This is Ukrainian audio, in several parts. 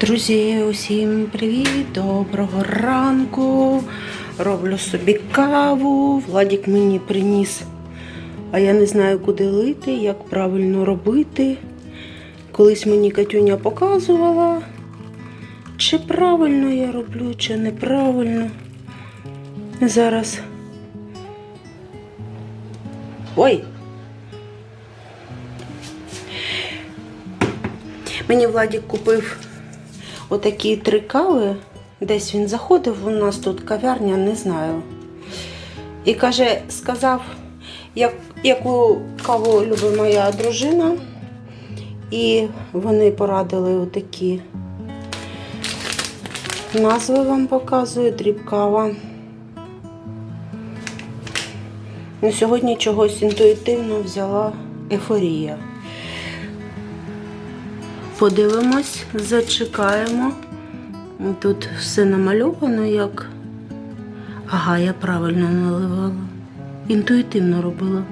Друзі, усім привіт! Доброго ранку. Роблю собі каву. Владік мені приніс, а я не знаю, куди лити, як правильно робити. Колись мені Катюня показувала, чи правильно я роблю, чи неправильно. Зараз. Ой! Мені Владік купив отакі три кави. Десь він заходив, у нас тут кав'ярня, не знаю. І каже, сказав, як, яку каву любить моя дружина. І вони порадили отакі назви вам показую, дріб кава. Ну, сьогодні чогось інтуїтивно взяла ефорія. Подивимось, зачекаємо. Тут все намальовано як. Ага, я правильно наливала. Інтуїтивно робила.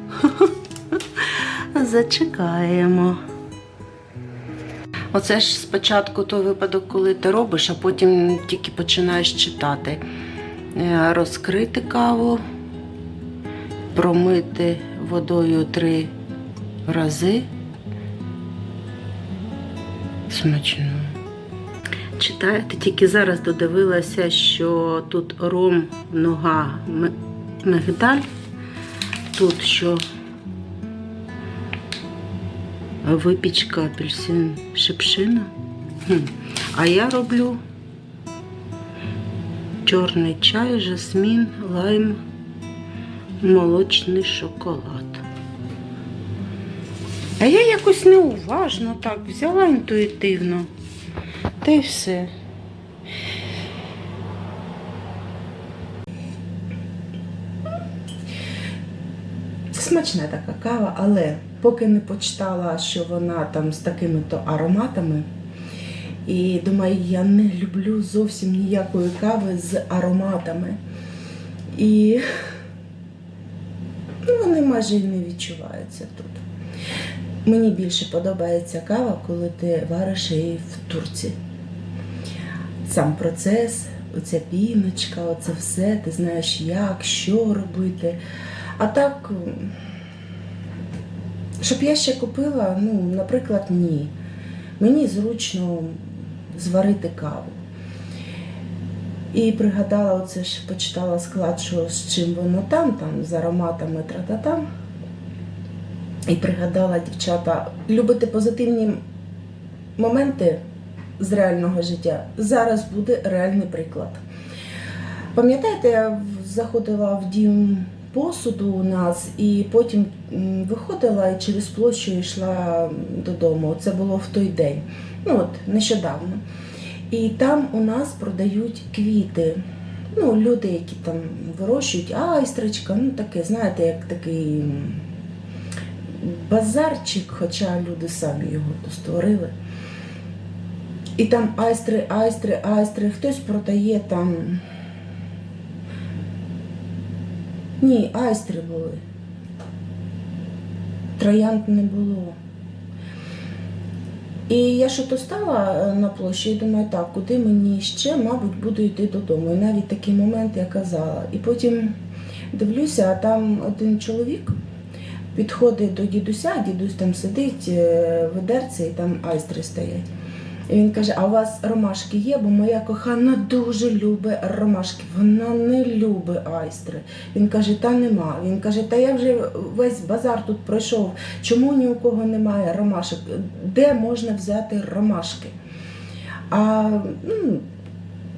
Зачекаємо. Оце ж спочатку той випадок, коли ти робиш, а потім тільки починаєш читати. Е, Розкрити каву, промити водою три рази. Смачно. Читаєте, тільки зараз додивилася, що тут ром, нога, мигдаль. Тут що випічка апельсин шипшина. А я роблю чорний чай, жасмін, лайм, молочний шоколад. А я якось неуважно так взяла інтуїтивно. Та й все. Смачна така кава, але поки не почитала, що вона там з такими-то ароматами. І думаю, я не люблю зовсім ніякої кави з ароматами. І ну, вони майже і не відчуваються тут. Мені більше подобається кава, коли ти вариш її в турці. Сам процес, оця піночка, оце все, ти знаєш, як, що робити. А так, щоб я ще купила, ну, наприклад, ні. Мені зручно зварити каву. І пригадала, оце ж почитала склад, що з чим воно там, там, з ароматами тра-та-там. І пригадала, дівчата, любите позитивні моменти з реального життя. Зараз буде реальний приклад. Пам'ятаєте, я заходила в дім посуду у нас і потім виходила і через площу йшла додому. Це було в той день, ну от нещодавно. І там у нас продають квіти. Ну, люди, які там вирощують айстричка, ну таке, знаєте, як такий базарчик, хоча люди самі його створили. І там айстри, айстри, айстри, хтось продає там. Ні, айстри були. Троянд не було. І я що то стала е, на площі і думаю, так, куди мені ще, мабуть, буду йти додому. І навіть такий момент я казала. І потім дивлюся, а там один чоловік підходить до дідуся, дідусь там сидить, е, ведерце, і там айстри стоять. І він каже: А у вас ромашки є? Бо моя кохана дуже любить ромашки. Вона не любить айстри. Він каже, та нема. Він каже, та я вже весь базар тут пройшов. Чому ні у кого немає ромашок? Де можна взяти ромашки? А ну,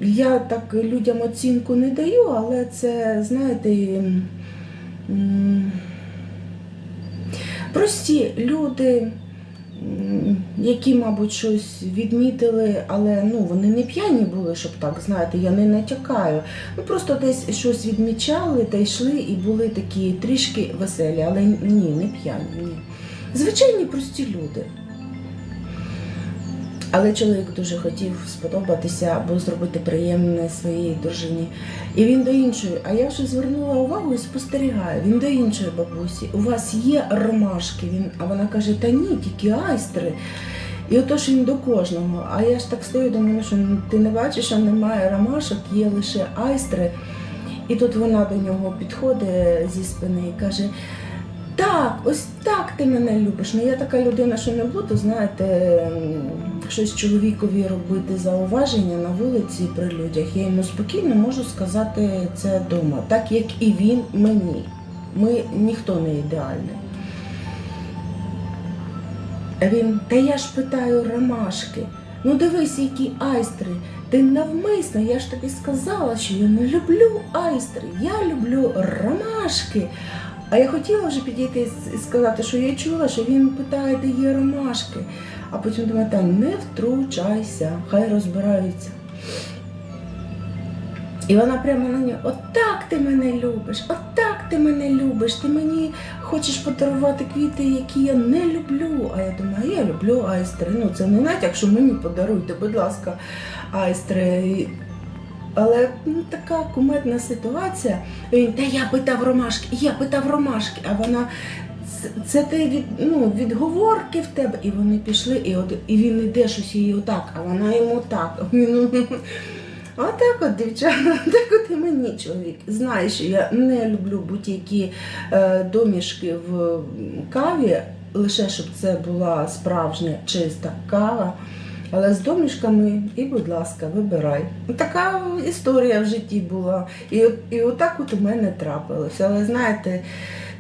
я так людям оцінку не даю, але це, знаєте, прості люди які, мабуть, щось відмітили, але ну, вони не п'яні були, щоб так, знаєте, я не натякаю. Ну, просто десь щось відмічали та йшли і були такі трішки веселі, але ні, не п'яні. Ні. Звичайні прості люди. Але чоловік дуже хотів сподобатися або зробити приємне своїй дружині. І він до іншої, а я вже звернула увагу і спостерігаю. Він до іншої бабусі. У вас є ромашки? Він, а вона каже, та ні, тільки айстри. І отож він до кожного. А я ж так стою, думаю, що ти не бачиш, що немає ромашок, є лише айстри. І тут вона до нього підходить зі спини і каже: Так, ось так ти мене любиш. Ну я така людина, що не буду, знаєте, щось чоловікові робити зауваження на вулиці при людях. Я йому спокійно можу сказати це вдома, так як і він мені. Ми ніхто не ідеальний. Він, та я ж питаю ромашки. Ну дивись, які айстри. Ти навмисно, я ж тобі сказала, що я не люблю айстри, я люблю ромашки. А я хотіла вже підійти і сказати, що я чула, що він питає, де є ромашки. А потім думаю, та не втручайся, хай розбираються. І вона прямо на нього, отак ти мене любиш, отак ти мене любиш, ти мені хочеш подарувати квіти, які я не люблю. А я думаю, я люблю айстри. Ну це не натяк, що мені подаруйте, будь ласка, айстри. Але ну, така кумедна ситуація. Він, та я питав ромашки, я питав ромашки, а вона. «Це- ти від, ну, відговорки в тебе. І вони пішли, і, от, і він іде щось їй отак, а вона йому так. Отак от, дівчата, так от і мені чоловік. Знає, що я не люблю будь-які е, домішки в каві, лише щоб це була справжня чиста кава. Але з домішками, і, будь ласка, вибирай. Така історія в житті була. І, і отак от у мене трапилося. Але знаєте,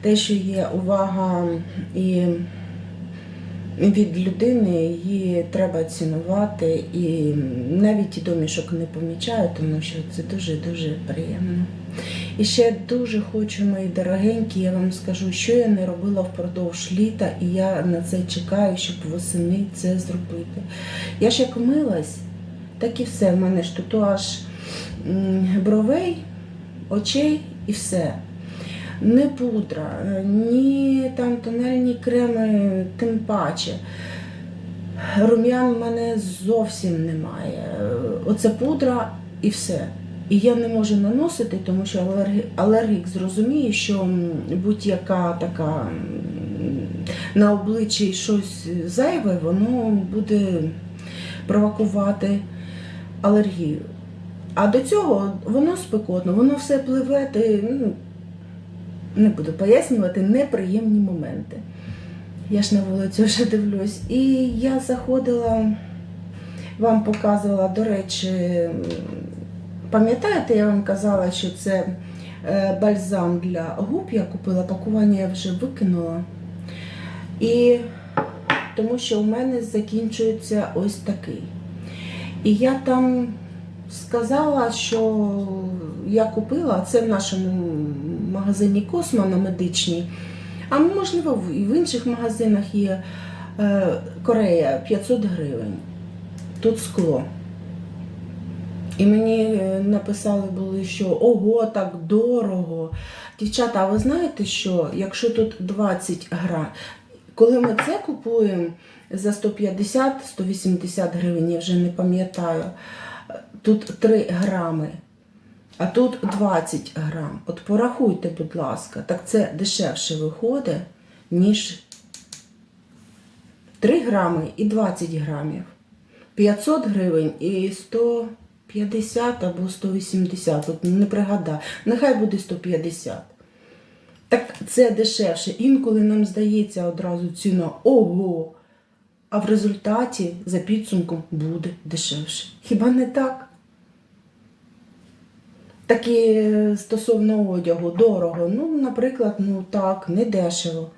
те, що є увага і від людини, її треба цінувати. І навіть і домішок не помічаю, тому що це дуже-дуже приємно. І ще дуже хочу, мої дорогенькі, я вам скажу, що я не робила впродовж літа, і я на це чекаю, щоб восени це зробити. Я ж як милась, так і все. В мене ж татуаж бровей, очей і все. Не пудра, е, ні там тональні креми, тим паче. Рум'ян в мене зовсім немає. Оце пудра і все. І я не можу наносити, тому що алергік зрозуміє, що будь-яка така на обличчі щось зайве, воно буде провокувати алергію. А до цього воно спекотно, воно все пливе, ти, ну, не буду пояснювати, неприємні моменти. Я ж на вулицю вже дивлюсь. І я заходила, вам показувала, до речі, пам'ятаєте, я вам казала, що це е, бальзам для губ я купила, пакування я вже викинула. І тому що у мене закінчується ось такий. І я там сказала, що я купила, це в нашому магазині Космо на медичній. А можливо, і в інших магазинах є е, Корея 500 гривень. Тут скло. І мені е, написали були, що ого, так дорого. Дівчата, а ви знаєте, що якщо тут 20 грам, коли ми це купуємо за 150-180 гривень, я вже не пам'ятаю, тут 3 грами, а тут 20 грам. От порахуйте, будь ласка, так це дешевше виходить, ніж 3 грами і 20 грамів. 500 гривень і 150 або 180, от не пригадаю. Нехай буде 150. Так це дешевше. Інколи нам здається одразу ціна ого. А в результаті за підсумком буде дешевше. Хіба не так? Так і е, стосовно одягу, дорого. Ну, наприклад, ну так, не дешево.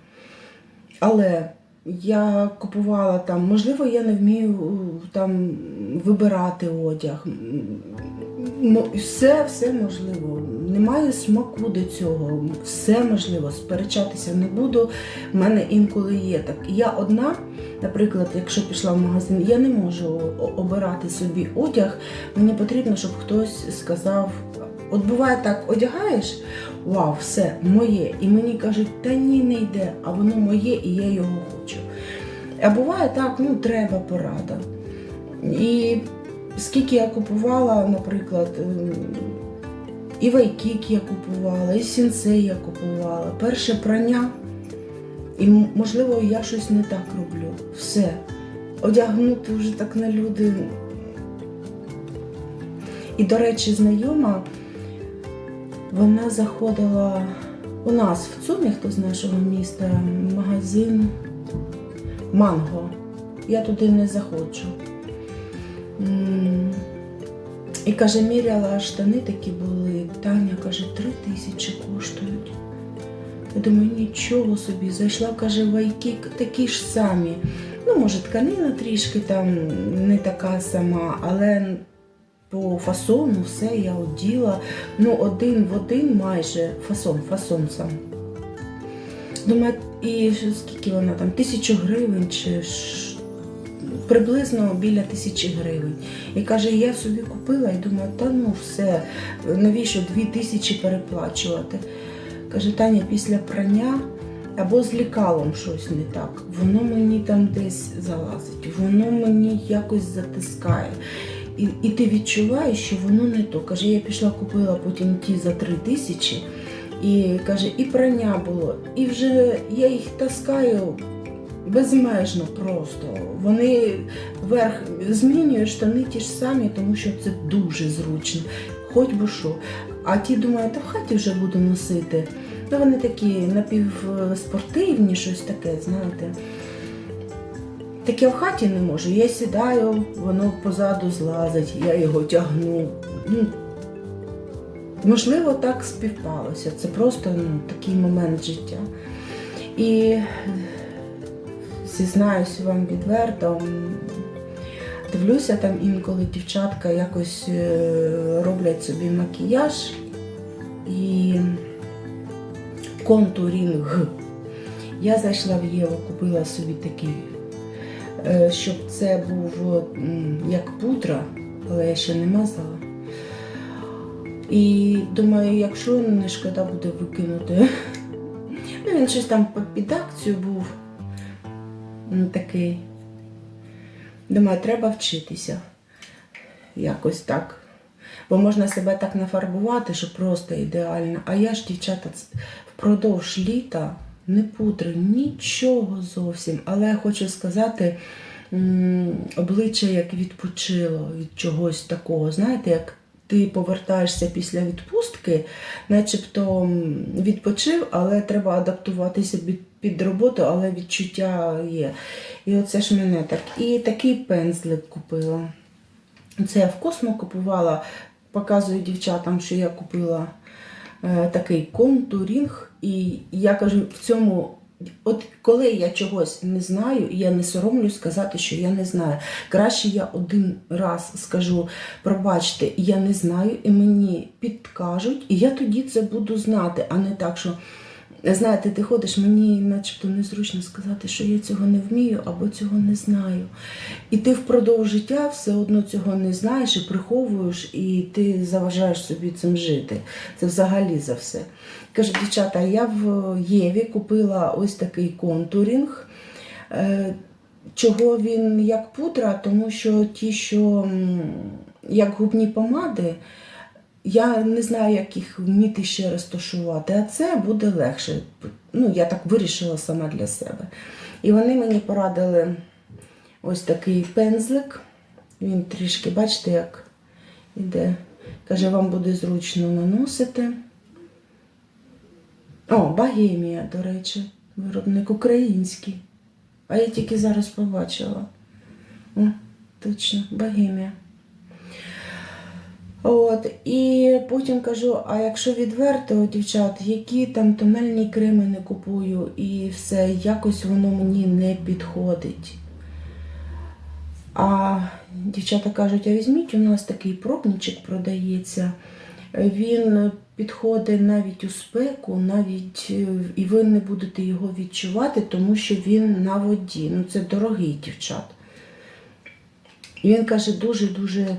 Але я купувала там, можливо, я не вмію е, там вибирати одяг. Ну, все, все можливо. Немає смаку до цього. Все можливо. Сперечатися не буду. У мене інколи є так. Я одна, наприклад, якщо пішла в магазин, я не можу обирати собі одяг. Мені потрібно, щоб хтось сказав. От буває так, одягаєш, вау, все, моє. І мені кажуть, та ні, не йде, а воно моє і я його хочу. А буває так, ну треба порада. І скільки я купувала, наприклад, і вайкік я купувала, і сінсей я купувала, перше прання. І можливо, я щось не так роблю. Все. одягнути вже так на люди. І, до речі, знайома, вона заходила у нас в Цумі, хто з нашого міста, магазин Манго. Я туди не заходжу. І каже, міряла штани такі були. Таня каже, три тисячі коштують. Я думаю, нічого собі. Зайшла, каже, вайки такі ж самі. Ну, може, тканина трішки там не така сама, але по фасону все я оділа. Ну, один в один майже фасон, фасон сам. Думаю, і скільки вона там? Тисячу гривень чи приблизно біля тисячі гривень. І каже, я собі купила і думаю, та ну все, навіщо дві тисячі переплачувати? Каже, Таня, після прання або з лікалом щось не так. Воно мені там десь залазить, воно мені якось затискає. І, і ти відчуваєш, що воно не то. Каже, я пішла, купила потім ті за три тисячі. І каже, і прання було, і вже я їх таскаю безмежно просто. Вони верх змінюють штани ті ж самі, тому що це дуже зручно. Хоч би що. А ті думають, та в хаті вже буду носити. Ну, вони такі напівспортивні, щось таке, знаєте. Таке в хаті не можу. Я сідаю, воно позаду злазить, я його тягну. Ну, можливо, так співпалося. Це просто ну, такий момент життя. І зізнаюсь вам відверто, дивлюся там інколи дівчатка якось е, роблять собі макіяж і контурінг. Я зайшла в Єву, купила собі такий, щоб це був як пудра, але я ще не мазала. І думаю, якщо не шкода буде викинути. Ну, він щось там під акцію був такий. Думаю, треба вчитися. Якось так. Бо можна себе так нафарбувати, що просто ідеально. А я ж, дівчата, впродовж літа не пудрю нічого зовсім. Але хочу сказати, обличчя як відпочило від чогось такого. Знаєте, як ти повертаєшся після відпустки, начебто відпочив, але треба адаптуватися під, роботу, але відчуття є. І оце ж мене так. І такий пензлик купила. Це я в Космо купувала, показую дівчатам, що я купила такий контурінг. І я кажу, в цьому, от коли я чогось не знаю, я не соромлюсь сказати, що я не знаю. Краще я один раз скажу, пробачте, я не знаю, і мені підкажуть, і я тоді це буду знати, а не так, що. Знаєте, ти ходиш, мені начебто незручно сказати, що я цього не вмію або цього не знаю. І ти впродовж життя все одно цього не знаєш і приховуєш, і ти заважаєш собі цим жити. Це взагалі за все. Кажу, дівчата, я в Єві купила ось такий контурінг. Е, Чого він як пудра, тому що ті, що як губні помади, я не знаю, як їх вміти ще розташувати, а це буде легше. Ну, я так вирішила сама для себе. І вони мені порадили ось такий пензлик. Він трішки, бачите, як іде. Каже, вам буде зручно наносити. О, Богемія, до речі, виробник український. А я тільки зараз побачила. О, точно, Богемія. От, і потім кажу: а якщо відверто, дівчат, які там тональні креми не купую, і все, якось воно мені не підходить. А дівчата кажуть, а візьміть, у нас такий пробничок продається. Він підходить навіть у спеку, навіть е, і ви не будете його відчувати, тому що він на воді. Ну, це дорогий дівчат. І він каже, дуже-дуже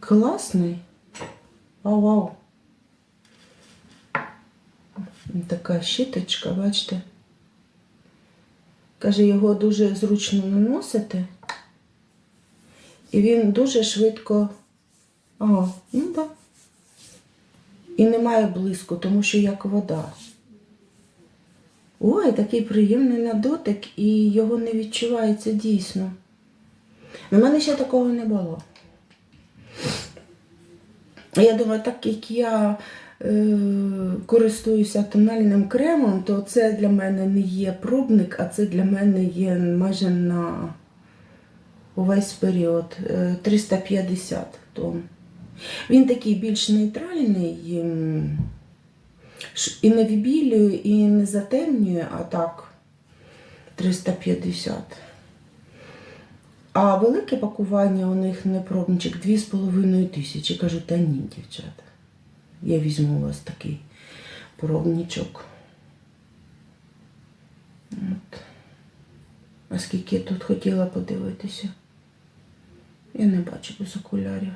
класний. Вау, вау. Така щіточка, бачите. Каже, його дуже зручно наносити. І він дуже швидко. Ага, ну так. І немає блиску, тому що як вода. Ой, такий приємний на дотик, і його не відчувається дійсно. У мене ще такого не було. Я думаю, так як я е, користуюся тональним кремом, то це для мене не є пробник, а це для мене є майже на увесь період е, 350 тонн. Він такий більш нейтральний, і не вибілює, і не затемнює, а так 350. А велике пакування у них не пробничок 2,5 тисячі. Кажу, та ні, дівчата. Я візьму у вас такий пробничок. От. А скільки я тут хотіла подивитися? Я не бачу без окулярів.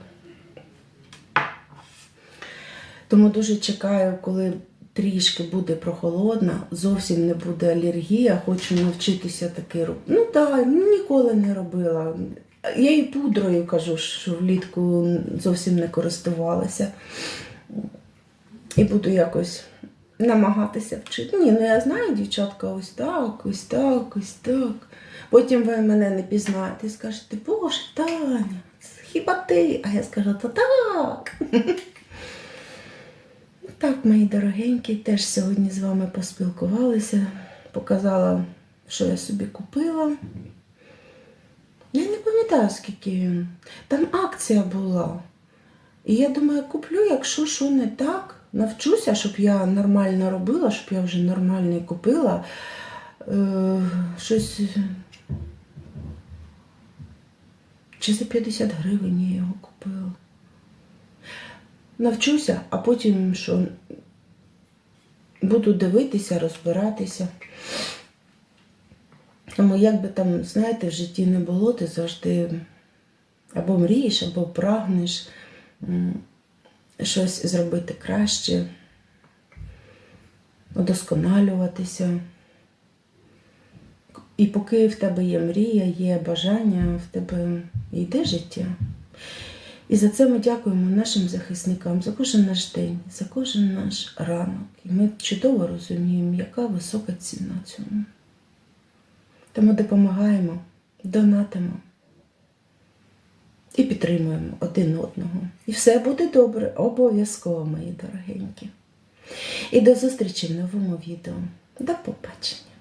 Тому дуже чекаю, коли трішки буде прохолодно, зовсім не буде алергія, хочу навчитися таки робити. Ну так, ніколи не робила. Я і пудрою кажу, що влітку зовсім не користувалася. І буду якось намагатися вчити. Ні, ну я знаю, дівчатка, ось так, ось так, ось так. Потім ви мене не пізнаєте і скажете, Боже, Таня, хіба ти? А я скажу, та так. Так, мої дорогенькі, теж сьогодні з вами поспілкувалися, показала, що я собі купила. Я не пам'ятаю, скільки. він. Там акція була. І я думаю, куплю, якщо що не так, навчуся, щоб я нормально робила, щоб я вже нормально купила. Е, щось. Чи за 50 гривень я його купила. Навчуся, а потім що буду дивитися, розбиратися. Тому як би там, знаєте, в житті не було, ти завжди або мрієш, або прагнеш щось зробити краще, удосконалюватися. І поки в тебе є мрія, є бажання, в тебе йде життя. І за це ми дякуємо нашим захисникам за кожен наш день, за кожен наш ранок. І ми чудово розуміємо, яка висока ціна цьому. Тому допомагаємо, донатимо і підтримуємо один одного. І все буде добре, обов'язково, мої дорогенькі. І до зустрічі в новому відео. До побачення!